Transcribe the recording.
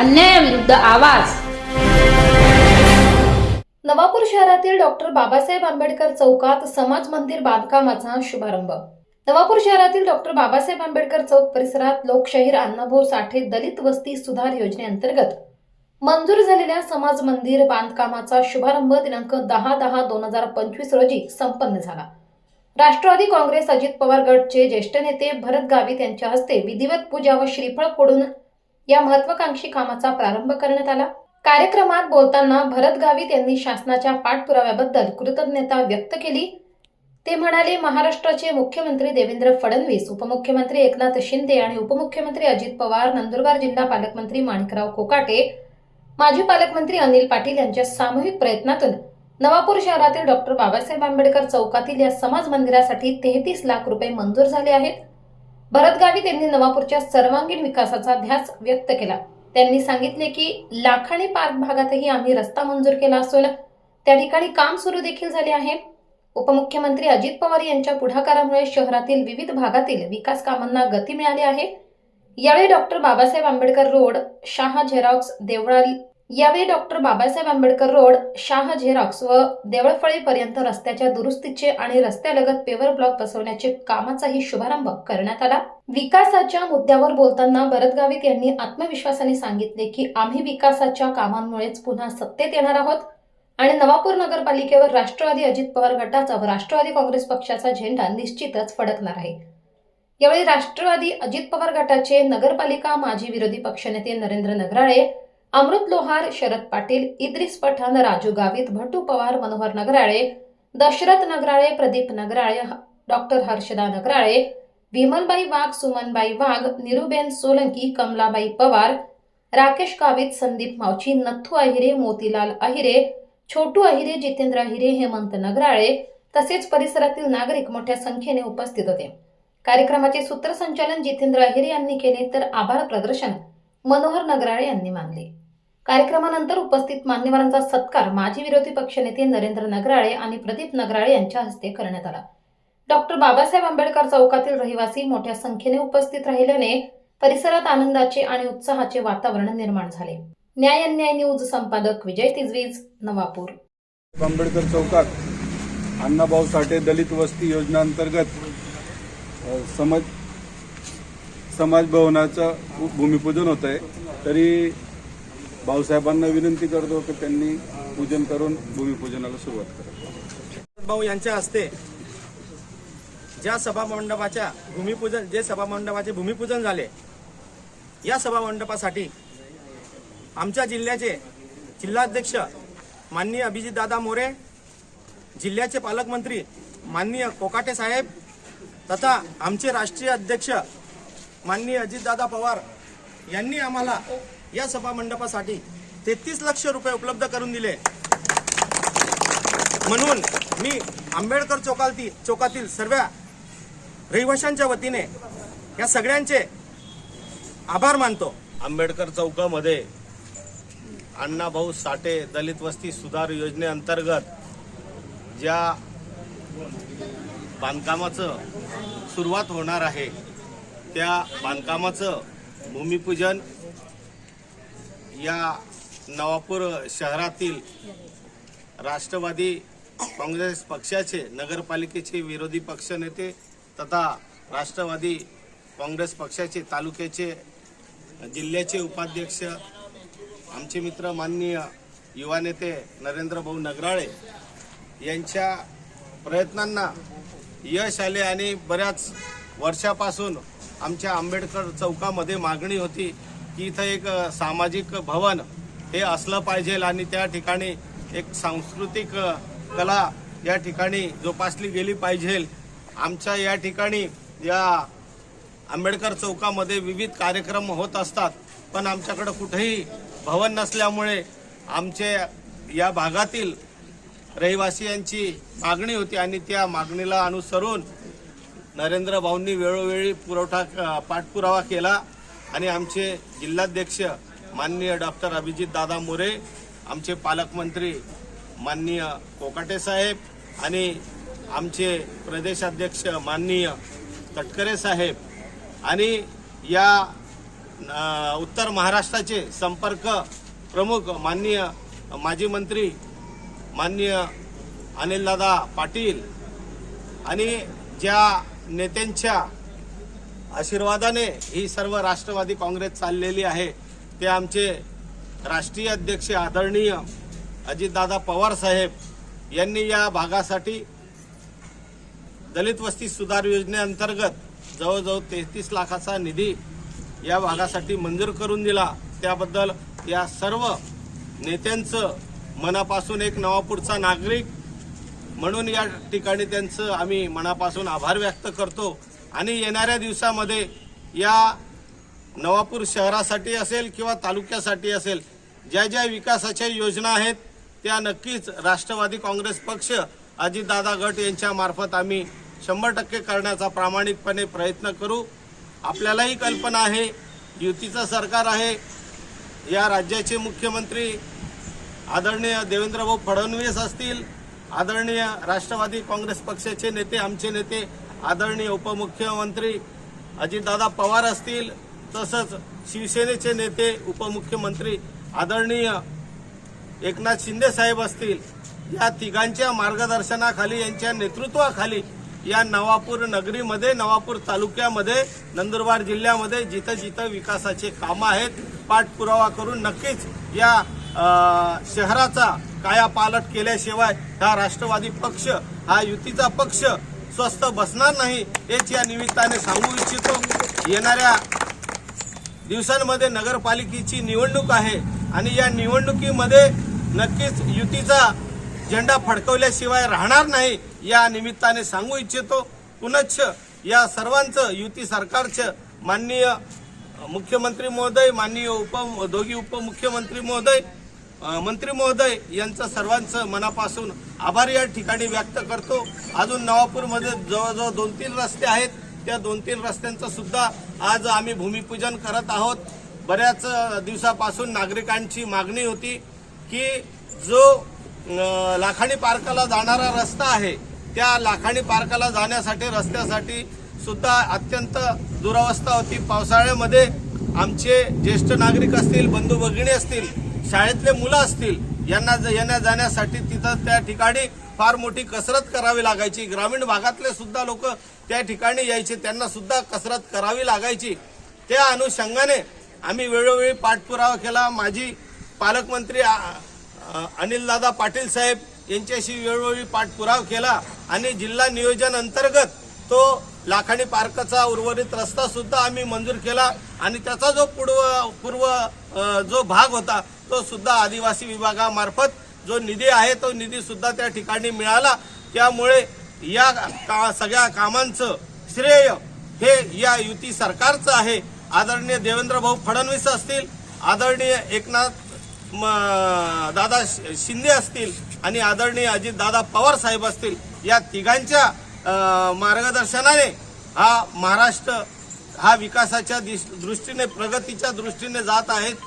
अन्यायाविरुद्ध आवाज. नवापूर शहरातील डॉक्टर बाबासाहेब आंबेडकर चौकात समाज मंदिर बांधकामाचा शुभारंभ. नवापूर शहरातील डॉक्टर बाबासाहेब आंबेडकर चौक परिसरात लोकशाहीर अण्णाभाऊ साठे दलित वस्ती सुधार योजनेअंतर्गत मंजूर झालेल्या समाज मंदिर बांधकामाचा शुभारंभ दिनांक दहा दहा दोन हजार पंचवीस रोजी संपन्न झाला. राष्ट्रवादी काँग्रेस अजित पवार गटचे ज्येष्ठ नेते भरत गावित यांच्या हस्ते विधिवत पूजा व श्रीफळ फोडून या महत्वाकांक्षी कामाचा प्रारंभ करण्यात आला. कार्यक्रमात बोलताना भरत गावित यांनी शासनाच्या पाठपुराव्याबद्दल कृतज्ञता व्यक्त केली. ते म्हणाले महाराष्ट्राचे मुख्यमंत्री देवेंद्र फडणवीस उपमुख्यमंत्री एकनाथ शिंदे आणि उपमुख्यमंत्री अजित पवार नंदुरबार जिल्हा पालकमंत्री माणिकराव कोकाटे माजी पालकमंत्री अनिल पाटील यांच्या सामूहिक प्रयत्नातून नवापूर शहरातील डॉक्टर बाबासाहेब आंबेडकर चौकातील या समाज मंदिरासाठी तेहतीस लाख रुपये मंजूर झाले आहेत. भरत त्यांनी नवापूरच्या सर्वांगीण विकासाचा ध्यास व्यक्त केला. त्यांनी सांगितले की लाखाणी पार्क भागातही आम्ही रस्ता मंजूर केला असून त्या ठिकाणी काम सुरू देखील झाले आहे. उपमुख्यमंत्री अजित पवार यांच्या पुढाकारामुळे शहरातील विविध भागातील विकास कामांना गती मिळाली आहे. यावेळी doctor Babasaheb Ambedkar road Shah xerox Deolali यावेळी doctor Babasaheb Ambedkar road Shah xerox व देवळफळीपर्यंत रस्त्याच्या दुरुस्तीचे आणि रस्त्यालगत पेवर ब्लॉक बसवण्याचे कामाचाही शुभारंभ करण्यात आला. विकासाच्या मुद्द्यावर बोलताना भरत गावित यांनी आत्मविश्वासाने सांगितले की आम्ही विकासाच्या कामांमुळेच पुन्हा सत्तेत येणार आहोत आणि नवापूर नगरपालिकेवर राष्ट्रवादी अजित पवार गटाचा व राष्ट्रवादी काँग्रेस पक्षाचा झेंडा निश्चितच फडकणार आहे. यावेळी राष्ट्रवादी अजित पवार गटाचे नगरपालिका माजी विरोधी पक्षनेते नरेंद्र नगराळे अमृत लोहार शरद पाटील इद्रिस पठाण राजू गावित भटू पवार मनोहर नगराळे दशरथ नगराळे प्रदीप नगराळे डॉक्टर हर्षदा नगराळे विमलबाई वाघ सुमनबाई वाघ निरुबेन सोलंकी कमलाबाई पवार राकेश कावित संदीप मावची नथू अहिरे मोतीलाल अहिरे छोटू अहिरे जितेंद्र अहिरे हेमंत नगराळे तसेच परिसरातील नागरिक मोठ्या संख्येने उपस्थित होते. कार्यक्रमाचे सूत्रसंचालन जितेंद्र अहिरे यांनी केले तर आभार प्रदर्शन मनोहर नगराळे यांनी मानले. कार्यक्रमानंतर उपस्थित मान्यवरांचा सत्कार माजी विरोधी पक्षनेते नरेंद्र नगराळे आणि प्रदीप नगराळे यांच्या हस्ते करण्यात आला. डॉक्टर बाबासाहेब आंबेडकर चौकातील रहिवासी मोठ्या संख्येने उपस्थित राहिल्याने परिसरात आनंदाचे आणि उत्साहाचे वातावरण निर्माण झाले. न्याय अन्याय न्यूज संपादक विजय तिजवीज नवापूर. आंबेडकर चौकात अण्णाभाऊ साठे दलित वस्ती योजनेअंतर्गत समाज समाज भवनाचं भूमिपूजन होत आहे तरी भाऊसाहेबांना विनंती करतो की त्यांनी पूजन करून भूमिपूजनाला सुरुवात करा. भाऊ यांच्या हस्ते ज्या सभामंडपाच्या भूमिपूजन जे सभामंडपाचे भूमिपूजन झाले या सभामंडपासाठी आमच्या जिल्ह्याचे जिल्हाध्यक्ष माननीय अभिजितदादा मोरे जिल्ह्याचे पालकमंत्री माननीय कोकाटे साहेब तथा आमचे राष्ट्रीय अध्यक्ष माननीय अजितदादा पवार यांनी आम्हाला या सभामंडपासाठी तेहतीस लक्ष रुपये उपलब्ध करून दिले. म्हणून मी आंबेडकर चौकातील चौकातील सर्व रहिवाशांच्या वतीने या सगळ्यांचे आभार मानतो. आंबेडकर चौकामध्ये अण्णाभाऊ साठे दलित वस्ती सुधार योजनेअंतर्गत ज्या बांधकामाचं सुरुवात होणार आहे त्या बांधकामाचं भूमिपूजन या नवापूर शहरातील राष्ट्रवादी काँग्रेस पक्षाचे नगरपालिकेचे विरोधी पक्षनेते तथा राष्ट्रवादी काँग्रेस पक्षाचे तालुक्याचे जिल्ह्याचे उपाध्यक्ष आमचे मित्र माननीय युवा नेते नरेंद्रभाऊ नगराळे यांच्या प्रयत्नांना यश आले आणि बऱ्याच वर्षापासून आमच्या आंबेडकर चौकामध्ये मागणी होती. की इथं एक सामाजिक भवन हे असलं पाहिजे आणि त्या ठिकाणी एक सांस्कृतिक कला या ठिकाणी जोपासली गेली पाहिजे. आमच्या या ठिकाणी या आंबेडकर चौकामध्ये विविध कार्यक्रम होत असतात पण आमच्याकडं कुठेही भवन नसल्यामुळे आमचे या भागातील रहिवासियांची मागणी होती आणि त्या मागणीला अनुसरून नरेंद्र भाऊंनी वेळोवेळी पुरवठा पाठपुरावा केला. आणि आमचे जिल्हाध्यक्ष माननीय डॉक्टर अभिजित दादा मोरे आमचे पालकमंत्री माननीय कोकाटे साहेब आणि आमचे प्रदेशाध्यक्ष माननीय तटकरे साहेब आणि या उत्तर महाराष्ट्राचे संपर्क प्रमुख माननीय माजी मंत्री माननीय अनिलदादा पाटील आणि ज्या नेत्यांच्या आशीर्वादाने ही सर्व राष्ट्रवादी काँग्रेस चाललेली आहे. ते आमचे राष्ट्रीय अध्यक्ष आदरणीय अजितदादा पवार साहेब यांनी या भागासाठी दलित वस्ती सुधार योजनेअंतर्गत जवळजवळ तेहतीस लाखाचा निधी या भागासाठी मंजूर करून दिला. त्याबद्दल या सर्व नेत्यांचं मनापासून एक नवापूरचा नागरिक म्हणून या ठिकाणी त्यांचं आम्ही मनापासून आभार व्यक्त करतो. आणि येणाऱ्या दिवसामध्ये या नवापूर शहरासाठी असेल किंवा तालुक्यासाठी असेल ज्या ज्या विकासाच्या योजना आहेत त्या नक्कीच राष्ट्रवादी काँग्रेस पक्ष अजितदादा गट यांच्या मार्फत आम्ही शंभर टक्के करण्याचा प्रामाणिकपणे प्रयत्न करू. आपल्यालाही कल्पना आहे युतीचं सरकार आहे. या राज्याचे मुख्यमंत्री आदरणीय देवेंद्रभाऊ फडणवीस असतील आदरणीय राष्ट्रवादी काँग्रेस पक्षाचे नेते आमचे नेते आदरणीय उपमुख्यमंत्री अजितदादा पवार असतील तसंच शिवसेनेचे नेते उपमुख्यमंत्री आदरणीय एकनाथ शिंदे साहेब असतील या तिघांच्या मार्गदर्शनाखाली यांच्या नेतृत्वाखाली या नवापूर नगरीमध्ये नवापूर तालुक्यामध्ये नंदुरबार जिल्ह्यामध्ये जिथं जिथं विकासाचे कामं आहेत पाठपुरावा करून नक्कीच या शहराचा कायापालट केल्याशिवाय हा राष्ट्रवादी पक्ष हा युतीचा पक्ष स्वस्थ बसणार नाही हेच या निमित्ताने सांगू इच्छितो. येणाऱ्या दिवसांमध्ये नगरपालिकेची निवडणूक आहे आणि या निवडणुकीमध्ये नक्कीच युतीचा झेंडा फडकवल्याशिवाय राहणार नाही या निमित्ताने सांगू इच्छितो. पुनश्च या सर्वांचं युती सरकारचं माननीय मुख्यमंत्री महोदय माननीय उप दोघी उपमुख्यमंत्री महोदय मंत्री महोदय यांचं सर्वांचं मनापासून आभार या ठिकाणी व्यक्त करतो. अजून नवापूरमध्ये जवळजवळ दोन तीन रस्ते आहेत. त्या दोन तीन रस्त्यांचं सुद्धा आज आम्ही भूमिपूजन करत आहोत. बऱ्याच दिवसापासून नागरिकांची मागणी होती की जो लाखाणी पार्काला जाणारा रस्ता आहे त्या लाखाणी पार्काला जाण्यासाठी रस्त्यासाठी सुद्धा अत्यंत दुरावस्था होती. पावसाळ्यामध्ये आमचे ज्येष्ठ नागरिक असतील बंधू भगिनी असतील शाळेतले मुलं असतील यांना ज- येण्या जाण्यासाठी तिथं त्या ठिकाणी फार मोठी कसरत करावी लागायची. ग्रामीण भागातले सुद्धा लोक त्या ठिकाणी यायचे त्यांना सुद्धा कसरत करावी लागायची. त्या अनुषंगाने आम्ही वेळोवेळी पाठपुरावा केला. माजी पालकमंत्री अनिलदादा पाटील साहेब यांच्याशी वेळोवेळी पाठपुरावा केला आणि जिल्हा नियोजन अंतर्गत तो लाखाणी पार्कचा उर्वरित रस्ता सुद्धा आम्ही मंजूर केला आणि त्याचा जो पूर्व पूर्व जो भाग होता तो सुद्धा आदिवासी विभागामार्फत जो निधी आहे तो निधी सुद्धा त्या ठिकाणी मिळाला. त्यामुळे या का सगळ्या कामांचं श्रेय हे या युती सरकारचं आहे. आदरणीय देवेंद्रभाऊ फडणवीस असतील आदरणीय एकनाथ म- दादा शिंदे असतील आणि आदरणीय अजित दादा पवार साहेब असतील या तिघांच्या मार्गदर्शनाने हा महाराष्ट्र हा विकासाच्या दिश- दृष्टीने प्रगतीच्या दृष्टीने जात आहेत